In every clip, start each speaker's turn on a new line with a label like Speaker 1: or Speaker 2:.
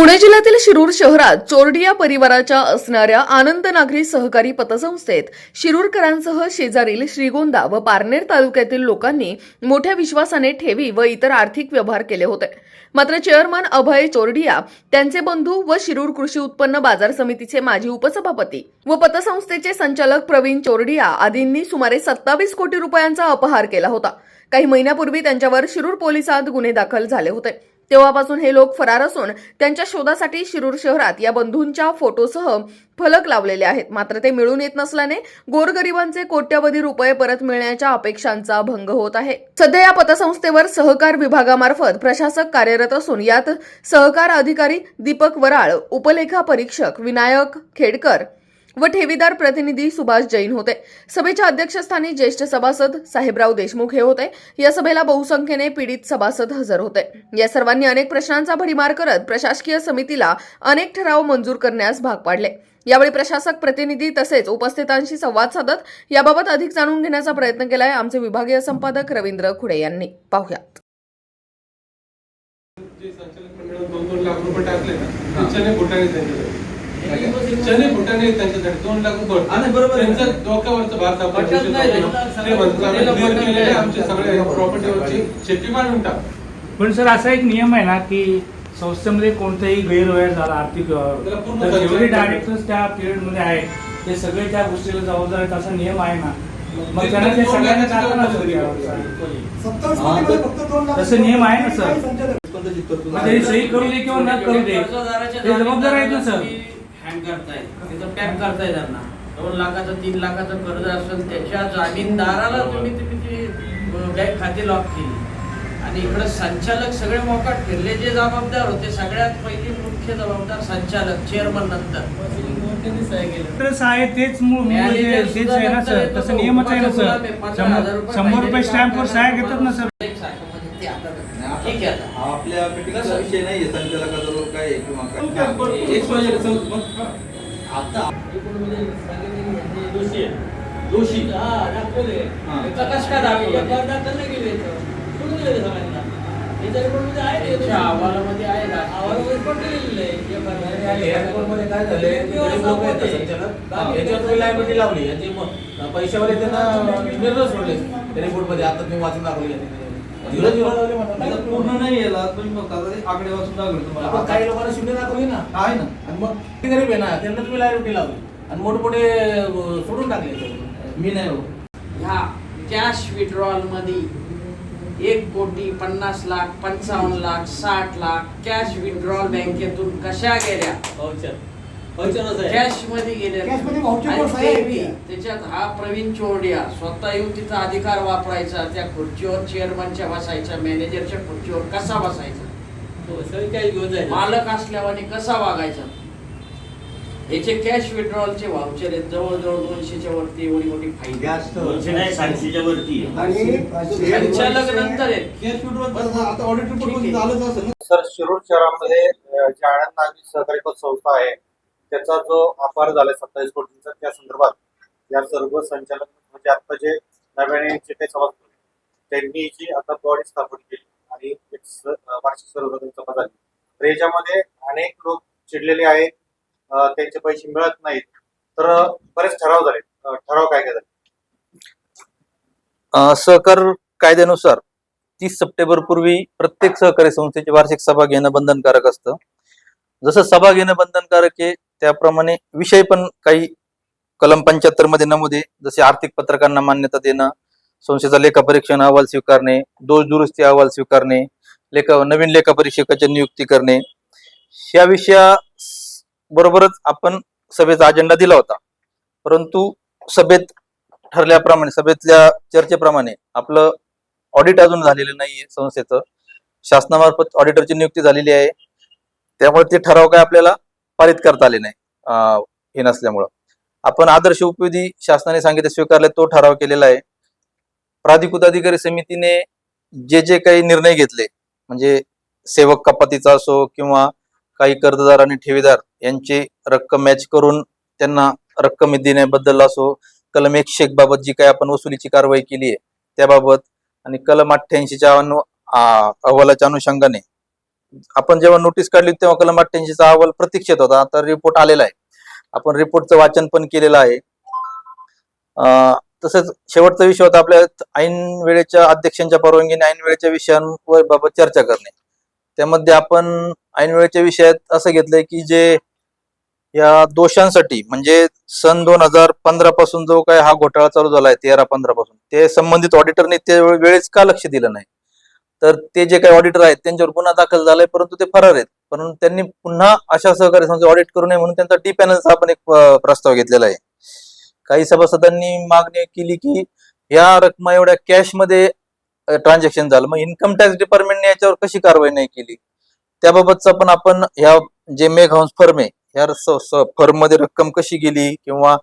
Speaker 1: पुणे जिल्ह्यातील शिरूर शहरात चोरडिया परिवाराच्या असणाऱ्या आनंद नागरी सहकारी पतसंस्थेत शिरूरकरांसह शेजारील श्रीगोंदा व पारनेर तालुक्यातील लोकांनी मोठ्या विश्वासाने ठेवी व इतर आर्थिक व्यवहार केले होते. मात्र चेअरमन अभय चोरडिया त्यांचे बंधू व शिरूर कृषी उत्पन्न बाजार समितीचे माजी उपसभापती व पतसंस्थेचे संचालक प्रवीण चोरडिया आदींनी सुमारे सत्तावीस कोटी रुपयांचा अपहार केला होता. काही महिन्यापूर्वी त्यांच्यावर शिरूर पोलिसात गुन्हे दाखल झाले होते. तेव्हापासून हे लोक फरार असून त्यांच्या शोधासाठी शिरूर शहरात या बंधूंच्या फोटोसह फलक लावलेले आहेत. मात्र ते मिळून येत नसल्याने गोरगरिबांचे कोट्यवधी रुपये परत मिळण्याच्या अपेक्षांचा भंग होत आहे. सध्या या पतसंस्थेवर सहकार विभागामार्फत प्रशासक कार्यरत असून यात सहकार अधिकारी दीपक वराळ उपलेखा परीक्षक विनायक खेडकर व ठेवीदार प्रतिनिधी सुभाष जैन होते. सभेच्या अध्यक्षस्थानी ज्येष्ठ सभासद साहेबराव देशमुख हे होते. या सभेला बहुसंख्येने पीडित सभासद हजर होते. या सर्वांनी अनेक प्रश्नांचा भडीमार करत प्रशासकीय समितीला अनेक ठराव मंजूर करण्यास भाग पाडले. यावेळी प्रशासक प्रतिनिधी तसेच उपस्थितांशी संवाद साधत याबाबत अधिक जाणून घेण्याचा प्रयत्न केलाय आमचे विभागीय संपादक रवींद्र खुडे यांनी. पाहुयात.
Speaker 2: जे संचालक मंडळात दोन दोन लाख रुपये टाकले ना. चने फुटाणे त्यांच्यासाठी दोन लाख रुपये
Speaker 3: हा, नाही, बरोबर.
Speaker 2: त्यांचं डोक्यावरचं भार आमचे सगळे प्रॉपर्टीवरची शेती मांडून टाक.
Speaker 4: पण सर असा एक नियम आहे ना की संस्थेमध्ये कोणताही गैरव्यवहार झाला आर्थिक व्यवहार जेवढे डायरेक्टर्स त्या पिरियडमध्ये आहेत ते सगळे त्या गोष्टीला जबाबदार आहेत असा नियम आहे ना. मग त्यांना ते सगळ्यांना
Speaker 3: हा,
Speaker 4: तसं नियम आहे ना, सर? सही करू दे किंवा न करू दे. ते जबाबदार आहेत ना सर.
Speaker 5: हँग करताय तिथं टॅप करताय त्यांना. दोन लाखाचं तीन लाखाचं कर्ज असेल त्याच्या जामीनदाराला तुम्ही तुम्ही ती बँक खाते लॉक केली. आणि इकडे संचालक सगळे मोकाट फिरले. जे जबाबदार होते सगळ्यात पहिली मुख्य जबाबदार संचालक चेअरमन नंतर.
Speaker 4: आहे तेच मूळ मूळ जे- तेच आहे ना सर. तसं नियमच आहे ना सर? शंभर रुपये स्टॅम्पवर सहाय घेतात ना सर?
Speaker 5: ठीक आहे
Speaker 3: आपल्या विषय संचालकाचा काय किंवा मग.
Speaker 5: आता दोषी
Speaker 6: दोषी. हा दाखवले.
Speaker 3: हा.
Speaker 6: दाखवलं? एका दाखल नाही केले सोडून दिले ते सगळ्यांना? हे तरी पण म्हणजे आहे ते.
Speaker 5: अहवालामध्ये आहे ना.
Speaker 6: आवाजामध्ये पण दिलेलं आहे. हे करणार.
Speaker 7: आणि एअरपोर्टमध्ये काय लोक आहेत ना संचालक याच्यावर तुम्ही लायबिलिटी लावली. याची पैशावाले त्यांना निर्णय सोडले रिपोर्टमध्ये आता तुम्ही वाचून दाखवली.
Speaker 3: पूर्ण नाही याला तुम्ही फक्त आता ते आकडे वाचून दाखवले
Speaker 7: आपण
Speaker 3: तुम्हाला
Speaker 7: काही लोकांना दाखवली ना.
Speaker 3: आहे ना.
Speaker 7: आणि मग ते गरीब आहे ना त्यांना तुम्ही लायबिलिटी लावली. आणि मोठमोठे अं, सोडून टाकले.
Speaker 3: मी नाही हो.
Speaker 5: ह्या कॅश विड्रॉलमध्ये एक कोटी पन्नास लाख पंचावन्न लाख साठ लाख कॅश विड्रॉल बँकेतून कशा गेल्या?
Speaker 6: आहे.
Speaker 5: कॅशमध्ये
Speaker 8: Cash voucher आहेत.
Speaker 5: त्याच्यात हा प्रवीण चोरडिया स्वतः येऊन तिचा अधिकार वापरायचा त्या खुर्चीवर चेअरमनच्या बसायचा मॅनेजरच्या खुर्चीवर कसा बसायचा?
Speaker 6: जायचं.
Speaker 5: मालक असल्यावाने कसा वागायचा? याचे कॅश विड्रॉलचे व्हाउचर आहेत. जवळजवळ दोनशेच्या वरती एवढी मोठी फाईल
Speaker 9: दोनशे नाही सातशेच्या वरती आहे.
Speaker 8: आणि
Speaker 5: संचालक नंतर आहेत.
Speaker 3: कॅश विड्रॉल आता ऑडिट रिपोर्ट ठीकमध्ये
Speaker 5: आहे.
Speaker 3: झालंच असेल ना?
Speaker 10: सर शिरूर शहरामध्ये अ, जे आनंद नागरी सहकारी पतसंस्था आहे. त्याचा जो अपार झालाय सत्तावीस कोटींचा त्या संदर्भात या सर्व संचालक म्हणजे आता जे नव्याने जे काही सभासद त्यांनी जी आता बॉडी स्थापन केली आणि एक वार्षिक सर्वसाधारण सभा झाली. तर याच्यामध्ये अनेक लोक चिडलेले आहेत त्यांचे पैसे मिळत नाहीत. तर बरेच ठराव झाले. ठराव काय काय झाले?
Speaker 11: सहकार कायद्यानुसार तीस सप्टेंबर पूर्वी प्रत्येक सहकारी संस्थेची वार्षिक सभा घेणं बंधनकारक असतं. जसं सभा घेणं बंधनकारक आहे त्याप्रमाणे विषय पण काही कलम पंच्याहत्तरमध्ये नमूद आहे. जसे आर्थिक पत्रकांना मान्यता देणं संस्थेचा लेखापरीक्षण अहवाल स्वीकारणे दोष दुरुस्ती अहवाल स्वीकारणे लेखा नवीन लेखापरीक्षकाची नियुक्ती करणे. या विषया बरोबरच आपण सभेचा अजेंडा दिला होता. परंतु सभेत ठरल्याप्रमाणे सभेतल्या चर्चेप्रमाणे आपलं ऑडिट अजून झालेलं नाहीये संस्थेचं. शासनामार्फत ऑडिटरची नियुक्ती झालेली आहे. त्यामुळे ते ठराव काय आपल्याला पारित करता आले नाही अं, हे नसल्यामुळं. आपण आदर्श उपयोगी शासनाने सांगितले स्वीकारले तो ठराव केलेला आहे. प्राधिकृत अधिकारी समितीने जे जे काही निर्णय घेतले म्हणजे सेवक कपातीचा असो किंवा काही कर्जदार आणि ठेवीदार यांची रक्कम मॅच करून त्यांना रक्कम देण्याबद्दल असो कलम एकशे एक बाबत जी काही आपण वसुलीची कारवाई केली आहे त्याबाबत आणि कलम अठ्ठ्याऐंशीच्या अनु अहवालाच्या अनुषंगाने आपण जेव्हा नोटीस काढली तेव्हा कलम अठ्ठ्याऐंशीचा अहवाल प्रतीक्षेत होता. आता रिपोर्ट आलेला आहे. आपण रिपोर्टचं वाचन पण केलेलं आहे. तसंच शेवटचा विषय होता आपल्या ऐन वेळेच्या अध्यक्षांच्या परवानगीने ऐन वेळेच्या विषयांवर बाबत चर्चा करणे. त्यामध्ये आपण ऐन वेळेच्या विषयात असं घेतलंय की जे या दोषांसाठी म्हणजे सन दोन हजार पंधरा पासून जो काय हा घोटाळा चालू झाला आहे तेरा पंधरा पासून ते संबंधित ऑडिटरने ते वेळेस का लक्ष दिलं नाही? तर ते जे काही ऑडिटर आहेत त्यांच्यावर गुन्हा दाखल झालाय परंतु ते फरार आहेत. परंतु त्यांनी पुन्हा अशा सहकारी संस्था ऑडिट करू नये म्हणून त्यांचा डी पॅनलचा आपण एक प्रस्ताव घेतलेला आहे. काही सभासदांनी मागणी केली की या रकमा एवढ्या कॅशमध्ये ट्रान्झॅक्शन झालं. मग इन्कम टॅक्स डिपार्टमेंटने याच्यावर कशी कारवाई नाही केली? त्याबाबतचा पण आपण ह्या जे मेघ हाऊस फर्म आहे ह्या फर्ममध्ये रक्कम कशी गेली किंवा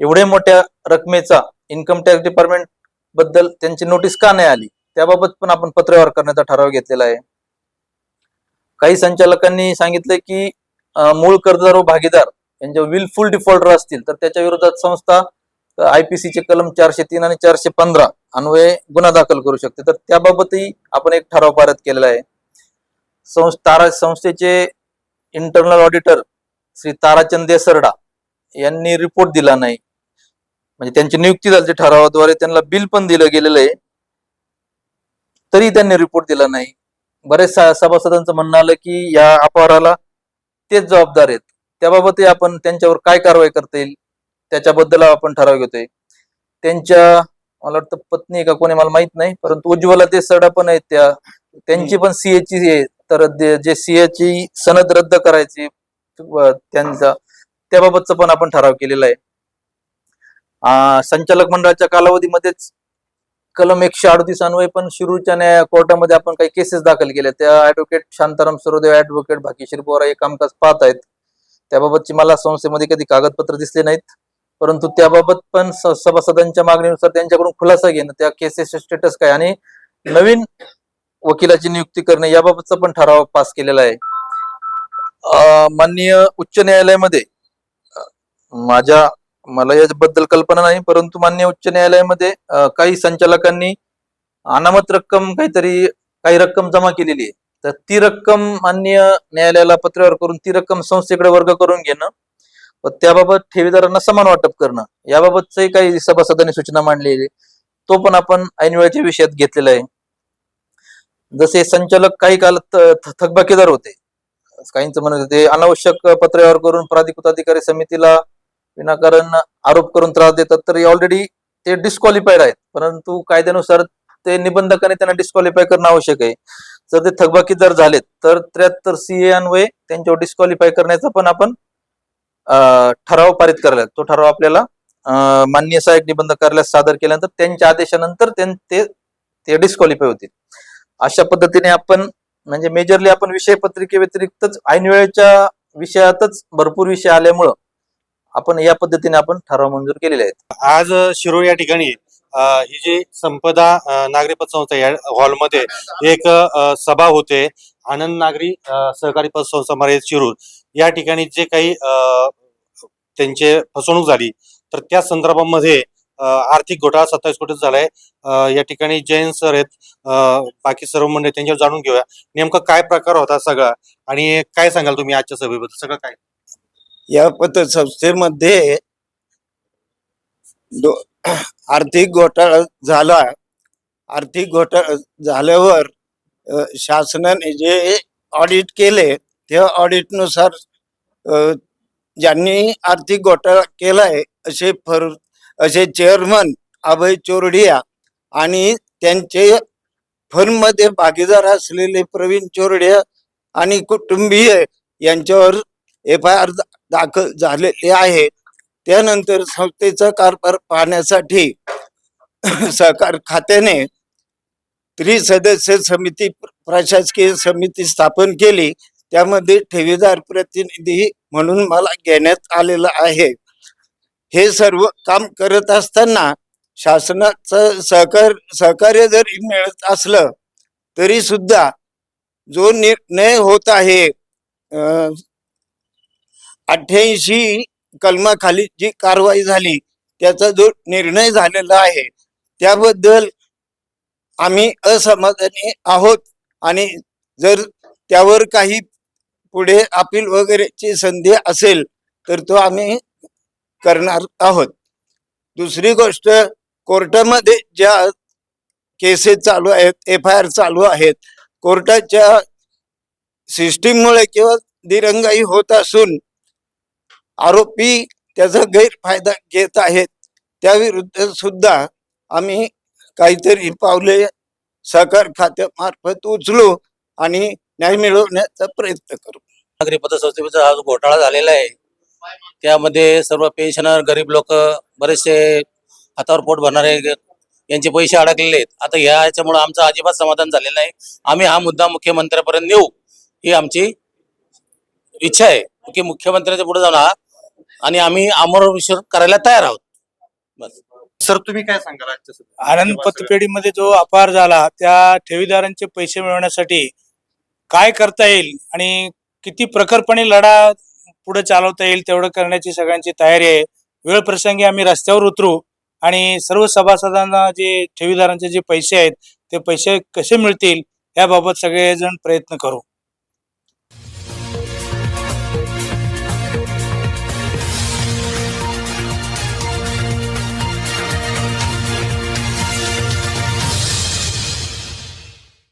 Speaker 11: एवढ्या मोठ्या रकमेचा इन्कम टॅक्स डिपार्टमेंटबद्दल त्यांची नोटीस का नाही आली? त्याबाबत पण आपण पत्रव्यवहार करण्याचा ठराव घेतलेला आहे. काही संचालकांनी सांगितलं की मूळ कर्जदार व भागीदार यांच्या विलफुल डिफॉल्टर असतील तर त्याच्या विरोधात संस्था आयपीसी चे कलम चारशे तीन आणि चारशे पंधरा अन्वये गुन्हा दाखल करू शकते. तर त्याबाबतही आपण एक ठराव पारित केलेला आहे. संस्था तारा संस्थेचे इंटरनल ऑडिटर श्री ताराचंद देसरडा यांनी रिपोर्ट दिला नाही. म्हणजे त्यांची नियुक्ती झाली ठरावाद्वारे त्यांना बिल पण दिलं गेलेलं आहे. तरी त्यांनी रिपोर्ट दिला नाही. बरेच सभासदांचं म्हणणं आलं की या अपहाराला तेच जबाबदार आहेत. त्याबाबतही आपण त्यांच्यावर काय कारवाई करता येईल त्याच्याबद्दल आपण ठराव घेतोय. त्यांच्या मला वाटतं पत्नी का कोणी मला माहीत नाही परंतु उज्ज्वला ते सडा पण आहेत त्या. त्यांची पण सीए ची तर जे सीए ची सनद रद्द करायची त्यांचा त्याबाबतचा पण आपण ठराव केलेला आहे. संचालक मंडळाच्या कालावधीमध्येच कलम एकशे अडतीस अन्वय पण शिरूरच्या न्याय कोर्टामध्ये आपण काही केसेस दाखल केल्या. त्या ऍडव्होकेट शांताराम सरोदेव ऍडव्होकेट भाग्यश्री बोरा हे कामकाज पाहत आहेत त्याबाबतची मला संस्थेमध्ये कधी कागदपत्र दिसले नाहीत. परंतु त्याबाबत पण सभासदांच्या मागणीनुसार त्यांच्याकडून खुलासा घेणं त्या केसेसचे स्टेटस काय आणि नवीन वकिलाची नियुक्ती करणे याबाबतचा पण ठराव पास केलेला आहे. माननीय उच्च न्यायालयामध्ये माझ्या मला याबद्दल कल्पना नाही परंतु मान्य उच्च न्यायालयामध्ये काही संचालकांनी अनामत रक्कम काहीतरी काही रक्कम जमा केलेली आहे. तर ती रक्कम मान्य न्यायालयाला पत्रावर करून ती रक्कम संस्थेकडे वर्ग करून घेणं व त्याबाबत ठेवीदारांना समान वाटप करणं याबाबतही काही सभासदांनी सूचना मांडलेली आहे. तो पण आपण ऐनवेळाच्या विषयात घेतलेला आहे. जसे संचालक काही काल थकबाकीदार होते. काहींचं म्हणत होते अनावश्यक पत्रव्यवहार करून प्राधिकृत अधिकारी समितीला विनाकारण आरोप करून त्रास देतात तर ऑलरेडी ते डिस्क्वालिफाईड आहेत. परंतु कायद्यानुसार ते निबंधकाने त्यांना डिस्क्वालिफाय करणं आवश्यक आहे. जर ते थकबाकी जर झालेत तर त्र्याहत्तर सीए अन्वये त्यांच्यावर डिस्क्वालिफाय करण्याचा पण आपण ठराव पारित करायला तो ठराव आपल्याला मान्य सहाय्यक निबंध कार्यालयात सादर केल्यानंतर त्यांच्या आदेशानंतर ते ते डिस्क्वालिफाय होतील. अशा पद्धतीने आपण म्हणजे मेजरली आपण विषय पत्रिके व्यतिरिक्तच ऐनवेळेच्या विषयातच भरपूर विषय आल्यामुळं आपण या पद्धतीने आपण ठराव मंजूर केलेले आहेत.
Speaker 10: आज शिरोळ या ठिकाणी ही जी संपदा नागरी पतसंस्था या हॉलमध्ये एक सभा होते. आनंद नागरी सहकारी पतसंस्था मर्यादित शिरूर या ठिकाणी जे काही अ, त्यांचे फसवणूक झाली तर त्या संदर्भामध्ये आर्थिक घोटाळा सत्तावीस कोटीचा झालाय. या ठिकाणी जैन सर आहेत. बाकी सर्व मंडळी त्यांच्यावर जाणून घेऊया. नेमका काय प्रकार होता सगळा आणि काय सांगाल तुम्ही आजच्या सभेबद्दल? सगळं काय?
Speaker 8: या पतसंस्थेमध्ये आर्थिक घोटाळा झाला. आर्थिक घोटाळा झाल्यावर शासनाने जे ऑडिट केले त्या ऑडिटनुसार ज्यांनी आर्थिक घोटाळा केलाय असे फर असे चेअरमन अभय चोरडिया आणि त्यांचे फर्ममध्ये भागीदार असलेले प्रवीण चोरडिया आणि कुटुंबीय यांच्यावर एफ आय आर दाखल झालेले आहे. त्यानंतर संस्थेचा कारभार पाहण्यासाठी सहकार खात्याने त्रिसदस्य समिती प्रशासकीय समिती स्थापन केली. त्यामध्ये ठेवीदार प्रतिनिधी म्हणून मला घेण्यात आलेलं आहे. हे सर्व काम करत असताना शासनाचं सहकार सहकार्य जरी मिळत असलं तरी सुद्धा जो निर्णय होत आहे अठ्ठ्याऐंशी कलमाखाली जी कारवाई झाली त्याचा जो निर्णय झालेला आहे त्याबद्दल आम्ही असमाधानी आहोत. आणि जर त्यावर काही पुढे अपील वगैरेची संधी असेल तर तो आम्ही करणार आहोत. दुसरी गोष्ट कोर्टामध्ये ज्या केसेस चालू आहेत एफ आय आर चालू आहेत कोर्टाच्या सिस्टीममुळे किंवा दिरंगाई होत असून आरोपी त्याचा गैरफायदा घेत आहेत. त्याविरुद्ध सुद्धा आम्ही काहीतरी पावले सहकार खात्यामार्फत उचलू आणि न्याय मिळवण्याचा प्रयत्न करू.
Speaker 7: नागरी पतसंस्थेचा हा जो घोटाळा झालेला आहे त्यामध्ये सर्व पेन्शनर गरीब लोक बरेचसे हातावर पोट भरणारे यांचे पैसे अडकलेले आहेत. आता ह्या याच्यामुळे आमचं अजिबात समाधान झालेलं नाही. आम्ही हा मुद्दा मुख्यमंत्र्यापर्यंत नेऊ ही आमची इच्छा आहे. की मुख्यमंत्र्याच्या पुढे जाऊन हा आणि आम्ही अमर विश्व करायला तयार आहोत. बस.
Speaker 10: सर तुम्ही काय सांगाल आजच्या सभेत?
Speaker 4: आनंद पतपेढीमध्ये जो अपार झाला त्या ठेवीदारांचे पैसे मिळवण्यासाठी काय करता येईल आणि किती प्रखरपणे लढा पुढे चालवता येईल तेवढं करण्याची सगळ्यांची तयारी आहे. वेळ प्रसंगी आम्ही रस्त्यावर उतरू आणि सर्व सभासदांना जे ठेवीदारांचे जे पैसे आहेत ते पैसे कसे मिळतील याबाबत सगळेजण प्रयत्न करू.